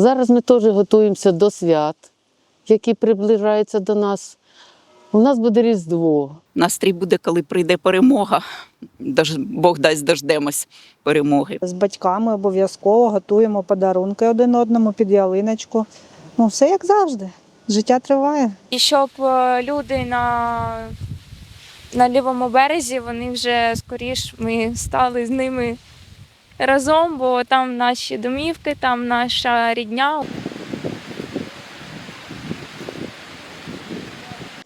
Зараз ми теж готуємося до свят, які приближаються до нас. У нас буде Різдво. Настрій буде, коли прийде перемога. Бог дасть дождемось перемоги. З батьками обов'язково готуємо подарунки один одному під ялиночку. Ну, все як завжди. Життя триває. І щоб е, люди на, на лівому березі вони вже скоріш ми стали з ними разом, бо там наші домівки, там наша рідня.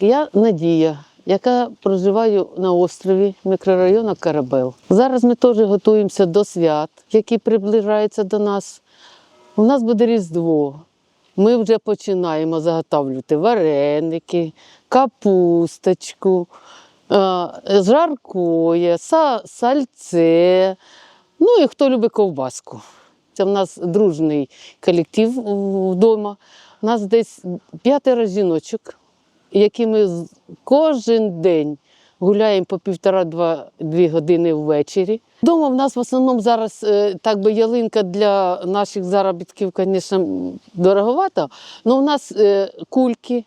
Я Надія, яка проживаю на острові мікрорайону Карабел. Зараз ми теж готуємося до свят, які приближаються до нас. У нас буде Різдво. Ми вже починаємо заготовлювати вареники, капусточку, е, жаркоє, сальце. Ну і хто любить ковбаску. Це в нас дружний колектив вдома. У нас десь п'ятеро жіночок, які ми кожен день гуляємо по півтора-дві години ввечері. Дома в нас в основному зараз е, так би ялинка для наших заробітків, звісно, дороговата. але у нас е, кульки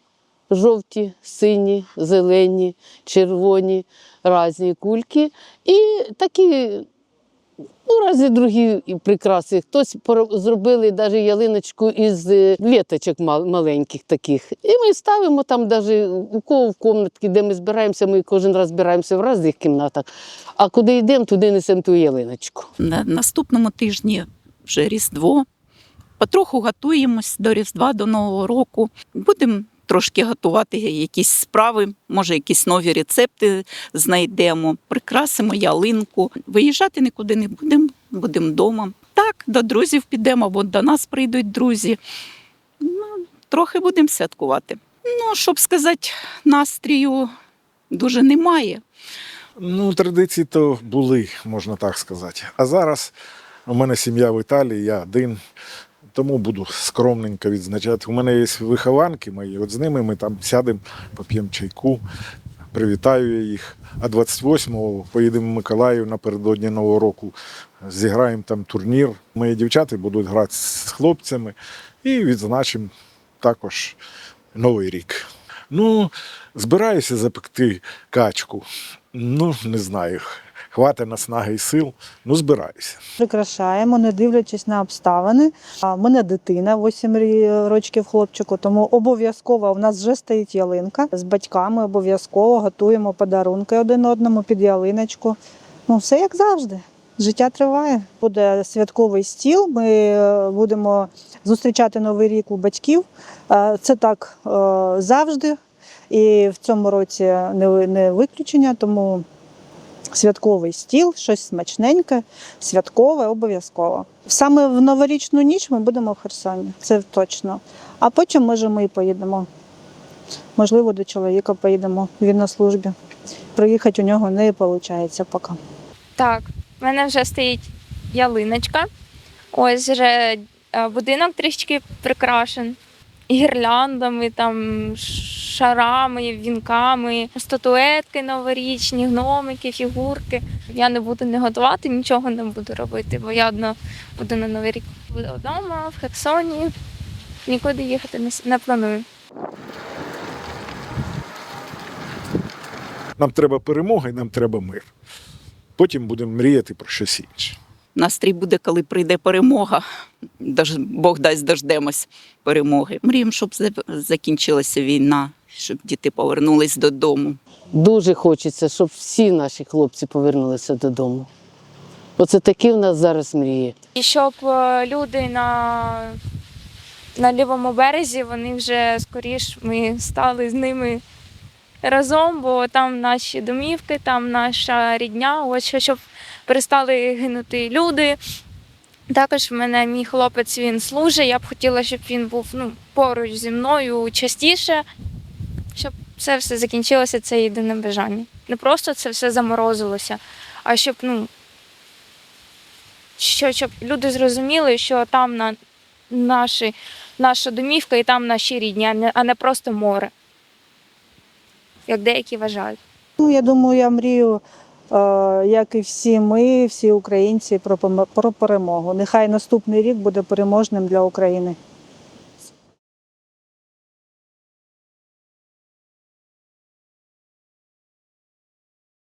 жовті, сині, зелені, червоні, різні кульки. І такі Ну, разі другі прикраси. Хтось зробили навіть ялиночку із е, віточок мал- маленьких таких. І ми ставимо там, навіть у кого в кімнатки, де ми збираємося, ми кожен раз збираємося в різних кімнатах. А куди йдемо, туди несемо ту ялиночку. На наступному тижні вже Різдво. Потроху готуємось до Різдва, до Нового року. Будемо трошки готувати якісь справи, може, якісь нові рецепти знайдемо, прикрасимо ялинку. Виїжджати нікуди не будемо, будемо вдома. Так, до друзів підемо, або до нас прийдуть друзі. Ну, трохи будемо святкувати. Ну, щоб сказати, настрію дуже немає. Ну, традиції то були, можна так сказати. А зараз у мене сім'я в Італії, я один, тому буду скромненько відзначати. У мене є вихованки мої, от з ними ми там сядемо, поп'ємо чайку, привітаю я їх. А 28-го поїдемо в Миколаїв напередодні Нового року, зіграємо там турнір. Мої дівчата будуть грати з хлопцями і відзначимо також Новий рік. Ну, збираюся запекти качку. Ну, не знаю. Хватить наснаги і сил. Ну, збираюся. Прикрашаємо, не дивлячись на обставини. А мене дитина 8 років хлопчику, тому обов'язково у нас вже стоїть ялинка. З батьками обов'язково готуємо подарунки один одному під ялиночку. Ну, все як завжди. Життя триває. Буде святковий стіл. Ми е, будемо зустрічати новий рік у батьків. Е, Це так е, завжди. І в цьому році не виключення, тому святковий стіл, щось смачненьке, святкове, обов'язково. Саме в новорічну ніч ми будемо в Херсоні, це точно. А потім, може, ми і поїдемо. Можливо, до чоловіка поїдемо. Він на службі. Приїхати у нього не виходить поки. Так, в мене вже стоїть ялиночка. Ось вже е, будинок трішки прикрашен гірляндами, там, шарами, вінками, статуетки новорічні, гномики, фігурки. Я не буду не готувати, нічого не буду робити, бо я одна буду на новий рік буду вдома, в Херсоні. Нікуди їхати не, планую. Нам треба перемога і нам треба мир. Потім будемо мріяти про щось інше. Настрій буде, коли прийде перемога. Бог дасть дождемось перемоги. Мріємо, щоб закінчилася війна, щоб діти повернулись додому. Дуже хочеться, щоб всі наші хлопці повернулися додому. Оце такі в нас зараз мрії. І щоб е, люди на, на лівому березі вони вже скоріш ми стали з ними разом, бо там наші домівки, там наша рідня. Ось щоб перестали гинути люди. Також в мене мій хлопець він служить. Я б хотіла, щоб він був ну, поруч зі мною частіше, це все закінчилося, це єдине бажання. Не просто це все заморозилося, а щоб ну, що, щоб люди зрозуміли, що там на наші, наша домівка і там наші рідні, а не, просто море, як деякі вважають. Ну, я думаю, я мрію, е, як і всі ми, всі українці, про перемогу. Нехай наступний рік буде переможним для України.